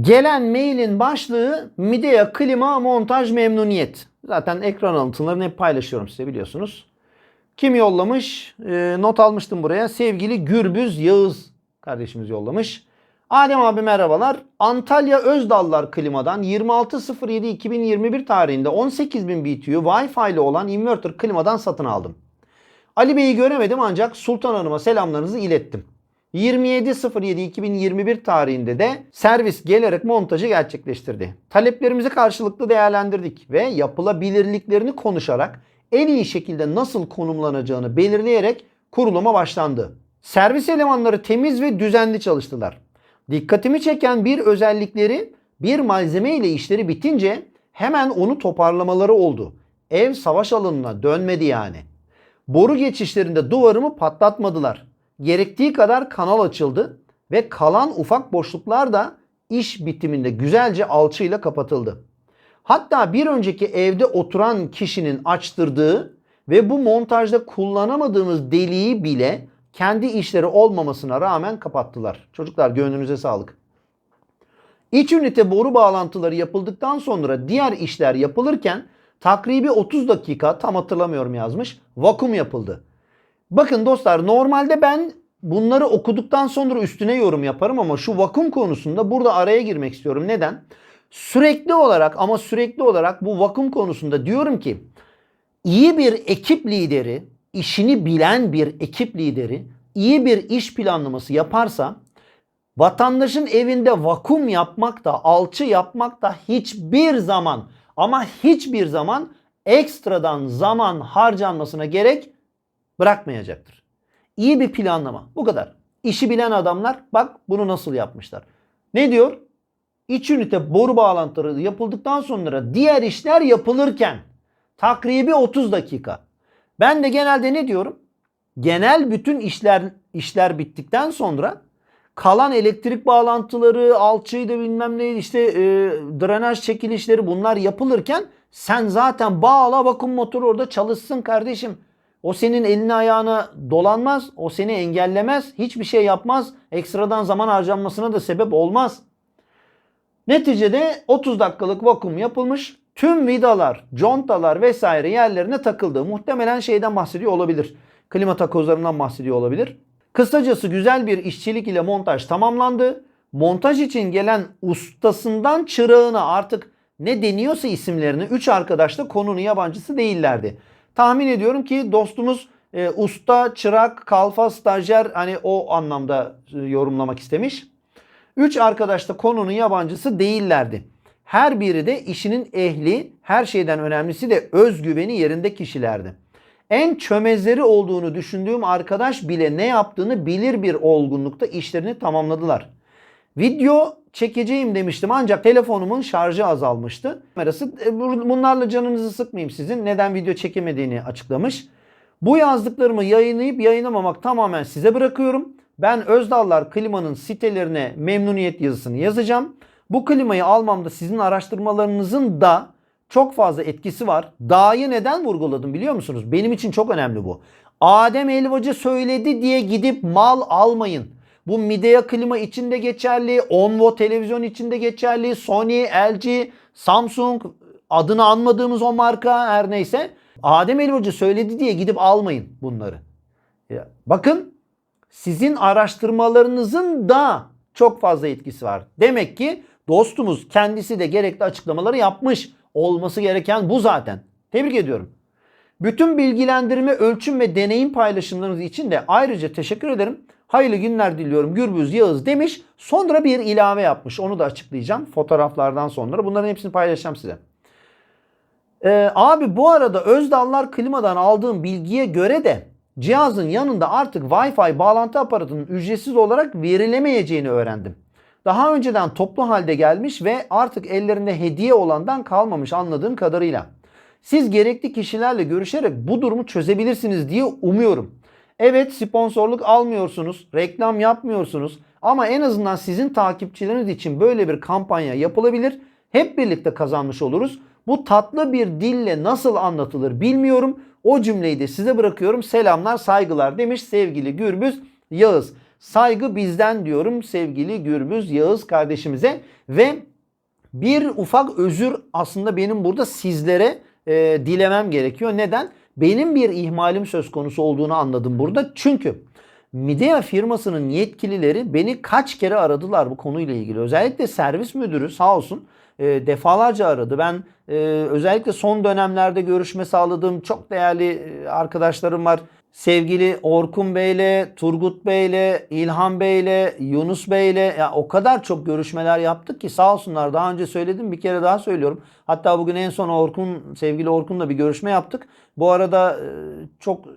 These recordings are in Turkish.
Gelen mailin başlığı Midea Klima Montaj Memnuniyet. Zaten ekran alıntılarını hep paylaşıyorum size biliyorsunuz. Kim yollamış? Ee, not almıştım buraya. Sevgili Gürbüz Yağız kardeşimiz yollamış. Adem abi merhabalar. Antalya Özdallar Klima'dan 26.07.2021 tarihinde 18.000 BTU Wi-Fi ile olan inverter klimadan satın aldım. Ali Bey'i göremedim ancak Sultan Hanım'a selamlarınızı ilettim. 27.07.2021 tarihinde de servis gelerek montajı gerçekleştirdi. Taleplerimizi karşılıklı değerlendirdik ve yapılabilirliklerini konuşarak en iyi şekilde nasıl konumlanacağını belirleyerek kuruluma başlandı. Servis elemanları temiz ve düzenli çalıştılar. Dikkatimi çeken bir özellikleri bir malzeme ile işleri bitince hemen onu toparlamaları oldu. Ev savaş alanına dönmedi yani. Boru geçişlerinde duvarımı patlatmadılar. Gerektiği kadar kanal açıldı ve kalan ufak boşluklar da iş bitiminde güzelce alçıyla kapatıldı. Hatta bir önceki evde oturan kişinin açtırdığı ve bu montajda kullanamadığımız deliği bile kendi işleri olmamasına rağmen kapattılar. Çocuklar gönlünüze sağlık. İç ünite boru bağlantıları yapıldıktan sonra diğer işler yapılırken takribi 30 dakika tam hatırlamıyorum yazmış vakum yapıldı. Bakın dostlar normalde ben bunları okuduktan sonra üstüne yorum yaparım ama şu vakum konusunda burada araya girmek istiyorum. Neden? Sürekli olarak ama sürekli olarak bu vakum konusunda diyorum ki iyi bir ekip lideri, işini bilen bir ekip lideri iyi bir iş planlaması yaparsa vatandaşın evinde vakum yapmak da alçı yapmak da hiçbir zaman ama hiçbir zaman ekstradan zaman harcanmasına gerek bırakmayacaktır. İyi bir planlama. Bu kadar. İşi bilen adamlar bak bunu nasıl yapmışlar. Ne diyor? İç ünite boru bağlantıları yapıldıktan sonra diğer işler yapılırken takribi 30 dakika. Ben de genelde ne diyorum? Genel bütün işler işler bittikten sonra kalan elektrik bağlantıları, alçıydı bilmem ne işte e, drenaj çekilişleri bunlar yapılırken sen zaten bağla vakum motoru orada çalışsın kardeşim. O senin elini ayağına dolanmaz. O seni engellemez. Hiçbir şey yapmaz. Ekstradan zaman harcanmasına da sebep olmaz. Neticede 30 dakikalık vakum yapılmış. Tüm vidalar, contalar vesaire yerlerine takıldı. Muhtemelen şeyden bahsediyor olabilir. Klima takozlarından bahsediyor olabilir. Kısacası güzel bir işçilik ile montaj tamamlandı. Montaj için gelen ustasından çırağına artık ne deniyorsa isimlerini 3 arkadaş da konunun yabancısı değillerdi. Tahmin ediyorum ki dostumuz e, usta, çırak, kalfa, stajyer hani o anlamda e, yorumlamak istemiş. Üç arkadaş da konunun yabancısı değillerdi. Her biri de işinin ehli, her şeyden önemlisi de özgüveni yerinde kişilerdi. En çömezleri olduğunu düşündüğüm arkadaş bile ne yaptığını bilir bir olgunlukta işlerini tamamladılar. Video çekeceğim demiştim ancak telefonumun şarjı azalmıştı. Kamerası e, bunlarla canınızı sıkmayayım sizin. Neden video çekemediğini açıklamış. Bu yazdıklarımı yayınlayıp yayınlamamak tamamen size bırakıyorum. Ben Özdallar klimanın sitelerine memnuniyet yazısını yazacağım. Bu klimayı almamda sizin araştırmalarınızın da çok fazla etkisi var. Da'yı neden vurguladım biliyor musunuz? Benim için çok önemli bu. Adem Elvacı söyledi diye gidip mal almayın. Bu Midea klima içinde geçerli, Onvo televizyon içinde geçerli, Sony, LG, Samsung adını anmadığımız o marka her neyse. Adem Elvacı söyledi diye gidip almayın bunları. Ya, bakın sizin araştırmalarınızın da çok fazla etkisi var. Demek ki dostumuz kendisi de gerekli açıklamaları yapmış. Olması gereken bu zaten. Tebrik ediyorum. Bütün bilgilendirme, ölçüm ve deneyim paylaşımlarınız için de ayrıca teşekkür ederim. Hayırlı günler diliyorum Gürbüz Yağız demiş. Sonra bir ilave yapmış. Onu da açıklayacağım fotoğraflardan sonra. Bunların hepsini paylaşacağım size. Ee, abi bu arada Özdallar klimadan aldığım bilgiye göre de cihazın yanında artık Wi-Fi bağlantı aparatının ücretsiz olarak verilemeyeceğini öğrendim. Daha önceden toplu halde gelmiş ve artık ellerinde hediye olandan kalmamış anladığım kadarıyla. Siz gerekli kişilerle görüşerek bu durumu çözebilirsiniz diye umuyorum. Evet sponsorluk almıyorsunuz, reklam yapmıyorsunuz ama en azından sizin takipçileriniz için böyle bir kampanya yapılabilir. Hep birlikte kazanmış oluruz. Bu tatlı bir dille nasıl anlatılır bilmiyorum. O cümleyi de size bırakıyorum. Selamlar, saygılar demiş sevgili Gürbüz Yağız. Saygı bizden diyorum sevgili Gürbüz Yağız kardeşimize ve bir ufak özür aslında benim burada sizlere e, dilemem gerekiyor. Neden? Benim bir ihmalim söz konusu olduğunu anladım burada. Çünkü Midea firmasının yetkilileri beni kaç kere aradılar bu konuyla ilgili. Özellikle servis müdürü sağ olsun e, defalarca aradı. Ben e, özellikle son dönemlerde görüşme sağladığım çok değerli e, arkadaşlarım var. Sevgili Orkun Bey'le, Turgut Bey'le, İlhan Bey'le, Yunus Bey'le ya o kadar çok görüşmeler yaptık ki sağ olsunlar. Daha önce söyledim bir kere daha söylüyorum. Hatta bugün en son Orkun, sevgili Orkun'la bir görüşme yaptık. Bu arada e, çok e,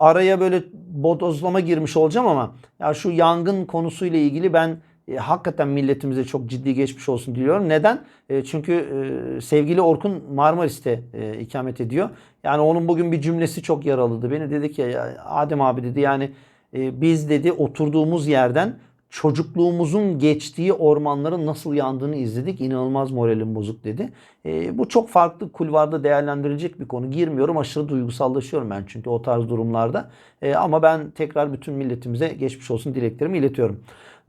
araya böyle bodozlama girmiş olacağım ama ya şu yangın konusuyla ilgili ben e, hakikaten milletimize çok ciddi geçmiş olsun diliyorum. Neden? E, çünkü e, sevgili Orkun Marmaris'te e, ikamet ediyor. Yani onun bugün bir cümlesi çok yaraladı beni. Dedi ki ya, Adem abi dedi yani e, biz dedi oturduğumuz yerden çocukluğumuzun geçtiği ormanların nasıl yandığını izledik. İnanılmaz moralim bozuk dedi. E, bu çok farklı kulvarda değerlendirilecek bir konu. Girmiyorum aşırı duygusallaşıyorum ben çünkü o tarz durumlarda. E, ama ben tekrar bütün milletimize geçmiş olsun dileklerimi iletiyorum.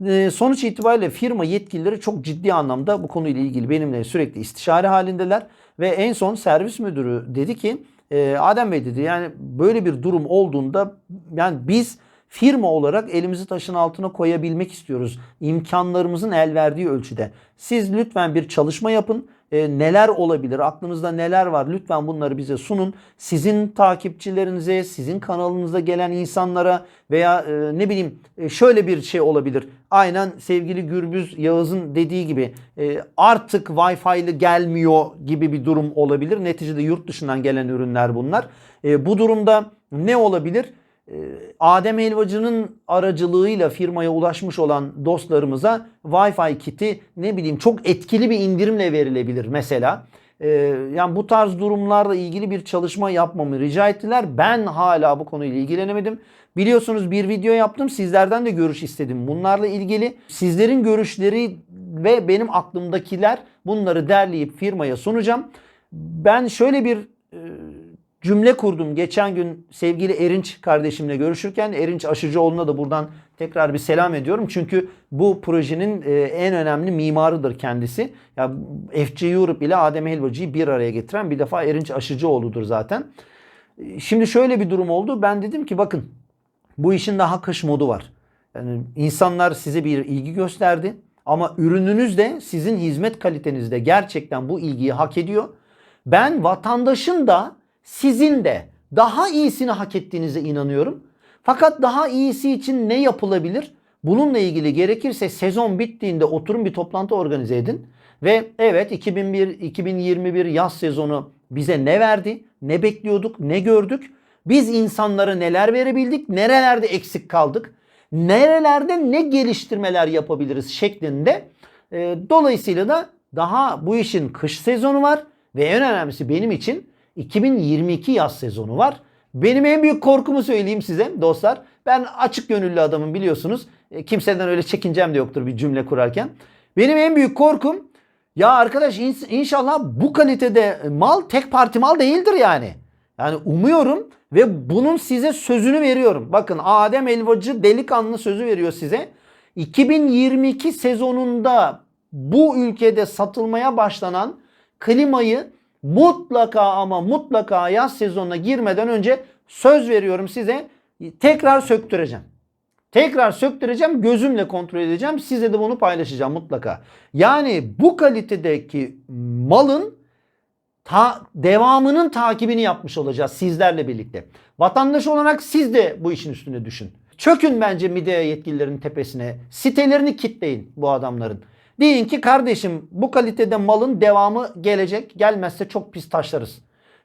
E, sonuç itibariyle firma yetkilileri çok ciddi anlamda bu konuyla ilgili benimle sürekli istişare halindeler. Ve en son servis müdürü dedi ki e, Adem Bey dedi yani böyle bir durum olduğunda yani biz firma olarak elimizi taşın altına koyabilmek istiyoruz. İmkanlarımızın el verdiği ölçüde. Siz lütfen bir çalışma yapın. E, neler olabilir? Aklınızda neler var? Lütfen bunları bize sunun. Sizin takipçilerinize, sizin kanalınıza gelen insanlara veya e, ne bileyim e, şöyle bir şey olabilir. Aynen sevgili Gürbüz Yağız'ın dediği gibi e, artık Wi-Fi'li gelmiyor gibi bir durum olabilir. Neticede yurt dışından gelen ürünler bunlar. E, bu durumda ne olabilir? Ee, Adem Helvacı'nın aracılığıyla firmaya ulaşmış olan dostlarımıza Wi-Fi kiti ne bileyim çok etkili bir indirimle verilebilir mesela. Ee, yani bu tarz durumlarla ilgili bir çalışma yapmamı rica ettiler. Ben hala bu konuyla ilgilenemedim. Biliyorsunuz bir video yaptım. Sizlerden de görüş istedim. Bunlarla ilgili sizlerin görüşleri ve benim aklımdakiler bunları derleyip firmaya sunacağım. Ben şöyle bir cümle kurdum. Geçen gün sevgili Erinç kardeşimle görüşürken Erinç Aşıcıoğlu'na da buradan tekrar bir selam ediyorum. Çünkü bu projenin e, en önemli mimarıdır kendisi. Ya FC Europe ile Adem Helvacı'yı bir araya getiren bir defa Erinç Aşıcıoğlu'dur zaten. Şimdi şöyle bir durum oldu. Ben dedim ki bakın bu işin daha kış modu var. Yani insanlar size bir ilgi gösterdi. Ama ürününüz de sizin hizmet kalitenizde gerçekten bu ilgiyi hak ediyor. Ben vatandaşın da sizin de daha iyisini hak ettiğinize inanıyorum. Fakat daha iyisi için ne yapılabilir? Bununla ilgili gerekirse sezon bittiğinde oturun bir toplantı organize edin. Ve evet 2001-2021 yaz sezonu bize ne verdi? Ne bekliyorduk? Ne gördük? Biz insanlara neler verebildik? Nerelerde eksik kaldık? Nerelerde ne geliştirmeler yapabiliriz şeklinde. E, dolayısıyla da daha bu işin kış sezonu var ve en önemlisi benim için 2022 yaz sezonu var. Benim en büyük korkumu söyleyeyim size dostlar. Ben açık gönüllü adamım biliyorsunuz. E, kimseden öyle çekincem de yoktur bir cümle kurarken. Benim en büyük korkum ya arkadaş inşallah bu kalitede mal tek parti mal değildir yani. Yani umuyorum ve bunun size sözünü veriyorum. Bakın Adem Elvacı delikanlı sözü veriyor size. 2022 sezonunda bu ülkede satılmaya başlanan klimayı mutlaka ama mutlaka yaz sezonuna girmeden önce söz veriyorum size tekrar söktüreceğim. Tekrar söktüreceğim, gözümle kontrol edeceğim. Size de bunu paylaşacağım mutlaka. Yani bu kalitedeki malın ta, devamının takibini yapmış olacağız sizlerle birlikte. Vatandaş olarak siz de bu işin üstüne düşün. Çökün bence Midea yetkililerin tepesine. Sitelerini kitleyin bu adamların. Deyin ki kardeşim bu kalitede malın devamı gelecek. Gelmezse çok pis taşlarız.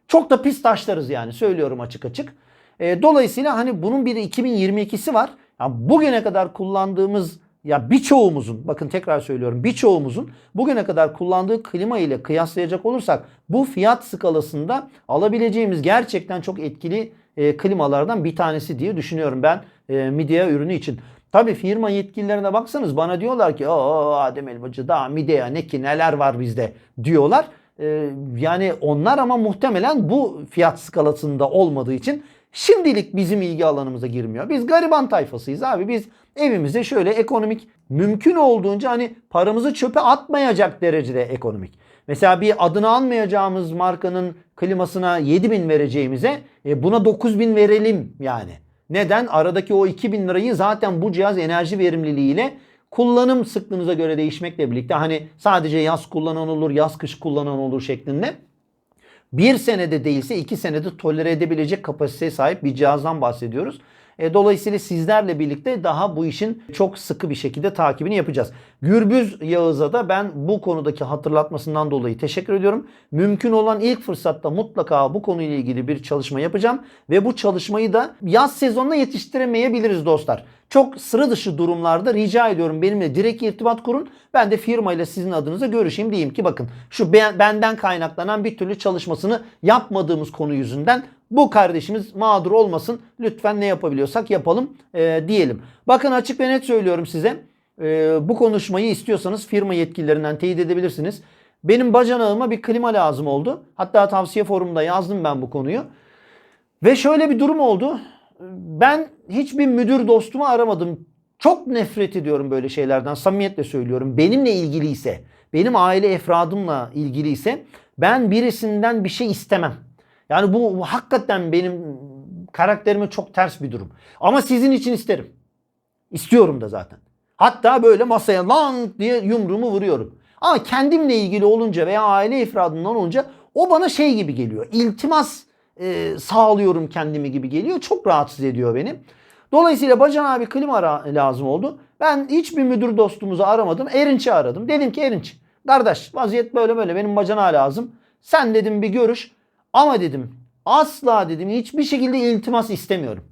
Çok da pis taşlarız yani söylüyorum açık açık. E, dolayısıyla hani bunun bir 2022'si var. Ya bugüne kadar kullandığımız ya birçoğumuzun bakın tekrar söylüyorum birçoğumuzun bugüne kadar kullandığı klima ile kıyaslayacak olursak bu fiyat skalasında alabileceğimiz gerçekten çok etkili e, klimalardan bir tanesi diye düşünüyorum ben e, Midea ürünü için. Tabii firma yetkililerine baksanız bana diyorlar ki o Adem Elbacı daha Midea ne ki neler var bizde diyorlar. Ee, yani onlar ama muhtemelen bu fiyat skalasında olmadığı için şimdilik bizim ilgi alanımıza girmiyor. Biz gariban tayfasıyız abi. Biz evimizde şöyle ekonomik mümkün olduğunca hani paramızı çöpe atmayacak derecede ekonomik. Mesela bir adını anmayacağımız markanın klimasına 7000 vereceğimize e, buna 9000 verelim yani. Neden? Aradaki o 2000 lirayı zaten bu cihaz enerji verimliliğiyle kullanım sıklığınıza göre değişmekle birlikte hani sadece yaz kullanan olur, yaz kış kullanan olur şeklinde bir senede değilse iki senede tolere edebilecek kapasiteye sahip bir cihazdan bahsediyoruz. E, dolayısıyla sizlerle birlikte daha bu işin çok sıkı bir şekilde takibini yapacağız. Gürbüz Yağız'a da ben bu konudaki hatırlatmasından dolayı teşekkür ediyorum. Mümkün olan ilk fırsatta mutlaka bu konuyla ilgili bir çalışma yapacağım. Ve bu çalışmayı da yaz sezonuna yetiştiremeyebiliriz dostlar. Çok sıra dışı durumlarda rica ediyorum benimle direkt irtibat kurun. Ben de firmayla sizin adınıza görüşeyim diyeyim ki bakın şu ben- benden kaynaklanan bir türlü çalışmasını yapmadığımız konu yüzünden bu kardeşimiz mağdur olmasın. Lütfen ne yapabiliyorsak yapalım e, diyelim. Bakın açık ve net söylüyorum size. E, bu konuşmayı istiyorsanız firma yetkililerinden teyit edebilirsiniz. Benim bacanağıma bir klima lazım oldu. Hatta tavsiye forumunda yazdım ben bu konuyu. Ve şöyle bir durum oldu. Ben hiçbir müdür dostumu aramadım. Çok nefret ediyorum böyle şeylerden. Samimiyetle söylüyorum. Benimle ilgiliyse, benim aile efradımla ilgiliyse ben birisinden bir şey istemem. Yani bu hakikaten benim karakterime çok ters bir durum. Ama sizin için isterim. İstiyorum da zaten. Hatta böyle masaya lan diye yumruğumu vuruyorum. Ama kendimle ilgili olunca veya aile ifradından olunca o bana şey gibi geliyor. İltimas e, sağlıyorum kendimi gibi geliyor. Çok rahatsız ediyor beni. Dolayısıyla Bacan abi klima lazım oldu. Ben hiçbir müdür dostumuzu aramadım. Erinç'i aradım. Dedim ki Erinç kardeş vaziyet böyle böyle benim bacana lazım. Sen dedim bir görüş. Ama dedim asla dedim hiçbir şekilde iltimas istemiyorum.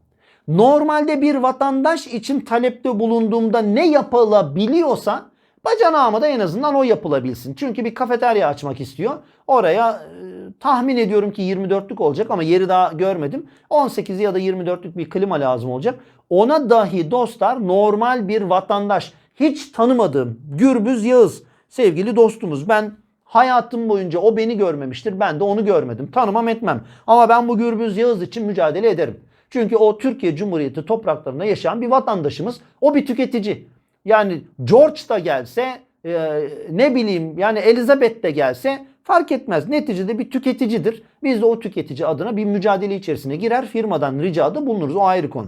Normalde bir vatandaş için talepte bulunduğumda ne yapılabiliyorsa bacanağıma da en azından o yapılabilsin. Çünkü bir kafeterya açmak istiyor. Oraya e, tahmin ediyorum ki 24'lük olacak ama yeri daha görmedim. 18 ya da 24'lük bir klima lazım olacak. Ona dahi dostlar normal bir vatandaş hiç tanımadığım Gürbüz Yağız sevgili dostumuz. Ben hayatım boyunca o beni görmemiştir. Ben de onu görmedim. Tanımam etmem. Ama ben bu Gürbüz Yağız için mücadele ederim. Çünkü o Türkiye Cumhuriyeti topraklarında yaşayan bir vatandaşımız. O bir tüketici. Yani George da gelse e, ne bileyim yani Elizabeth de gelse fark etmez. Neticede bir tüketicidir. Biz de o tüketici adına bir mücadele içerisine girer. Firmadan ricada bulunuruz. O ayrı konu.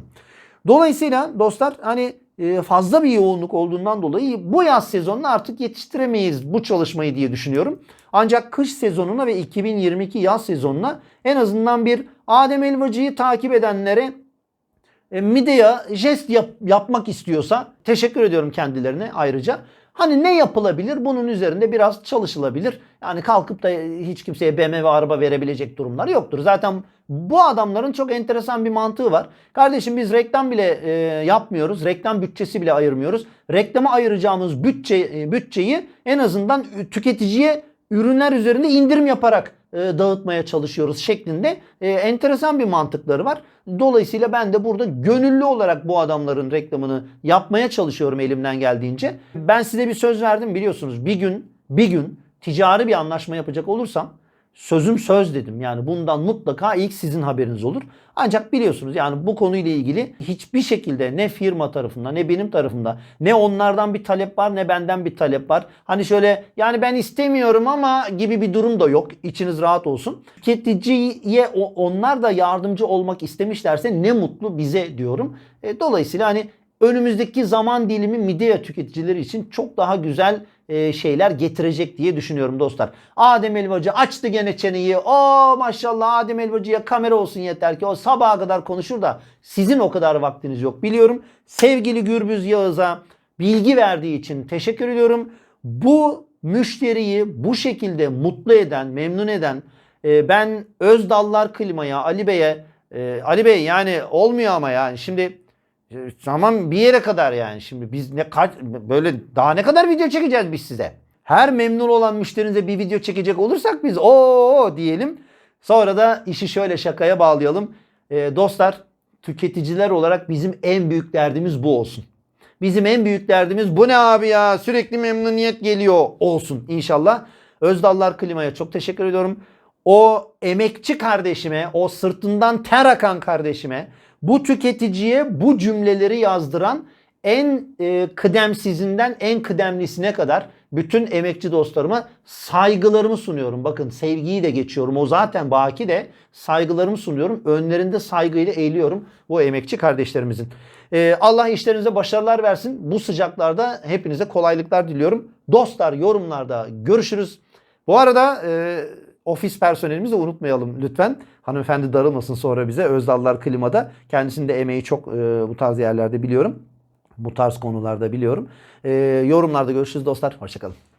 Dolayısıyla dostlar hani fazla bir yoğunluk olduğundan dolayı bu yaz sezonunu artık yetiştiremeyiz bu çalışmayı diye düşünüyorum. Ancak kış sezonuna ve 2022 yaz sezonuna en azından bir Adem Elvacı'yı takip edenlere e, Midea jest yap- yapmak istiyorsa teşekkür ediyorum kendilerine ayrıca. Hani ne yapılabilir? Bunun üzerinde biraz çalışılabilir. Yani kalkıp da hiç kimseye BMW araba verebilecek durumlar yoktur. Zaten bu adamların çok enteresan bir mantığı var. Kardeşim biz reklam bile e, yapmıyoruz. Reklam bütçesi bile ayırmıyoruz. Reklama ayıracağımız bütçe e, bütçeyi en azından tüketiciye ürünler üzerinde indirim yaparak e, dağıtmaya çalışıyoruz şeklinde e, enteresan bir mantıkları var. Dolayısıyla ben de burada gönüllü olarak bu adamların reklamını yapmaya çalışıyorum elimden geldiğince. Ben size bir söz verdim biliyorsunuz. Bir gün bir gün ticari bir anlaşma yapacak olursam sözüm söz dedim. Yani bundan mutlaka ilk sizin haberiniz olur. Ancak biliyorsunuz yani bu konuyla ilgili hiçbir şekilde ne firma tarafında ne benim tarafımda ne onlardan bir talep var ne benden bir talep var. Hani şöyle yani ben istemiyorum ama gibi bir durum da yok. İçiniz rahat olsun. Tüketiciye onlar da yardımcı olmak istemişlerse ne mutlu bize diyorum. E, dolayısıyla hani önümüzdeki zaman dilimi midye tüketicileri için çok daha güzel e, şeyler getirecek diye düşünüyorum dostlar. Adem Elvacı açtı gene çeneyi. O maşallah Adem Elvacı'ya kamera olsun yeter ki o sabaha kadar konuşur da sizin o kadar vaktiniz yok biliyorum. Sevgili Gürbüz Yağız'a bilgi verdiği için teşekkür ediyorum. Bu müşteriyi bu şekilde mutlu eden, memnun eden e, ben Özdallar Klima'ya, Ali Bey'e e, Ali Bey yani olmuyor ama yani şimdi e, Tamam bir yere kadar yani. Şimdi biz ne kaç böyle daha ne kadar video çekeceğiz biz size? Her memnun olan müşterinize bir video çekecek olursak biz o diyelim. Sonra da işi şöyle şakaya bağlayalım. Ee, dostlar tüketiciler olarak bizim en büyük derdimiz bu olsun. Bizim en büyük derdimiz bu ne abi ya sürekli memnuniyet geliyor olsun inşallah. Özdallar Klima'ya çok teşekkür ediyorum. O emekçi kardeşime, o sırtından ter akan kardeşime, bu tüketiciye bu cümleleri yazdıran en e, kıdemsizinden en kıdemlisine kadar bütün emekçi dostlarıma saygılarımı sunuyorum. Bakın sevgiyi de geçiyorum. O zaten baki de saygılarımı sunuyorum. Önlerinde saygıyla eğiliyorum bu emekçi kardeşlerimizin. E, Allah işlerinize başarılar versin. Bu sıcaklarda hepinize kolaylıklar diliyorum. Dostlar yorumlarda görüşürüz. Bu arada e, ofis personelimizi de unutmayalım lütfen. Hanımefendi darılmasın sonra bize. Özdallar Klima'da. Kendisinin de emeği çok e, bu tarz yerlerde biliyorum. Bu tarz konularda biliyorum. E, yorumlarda görüşürüz dostlar. Hoşçakalın.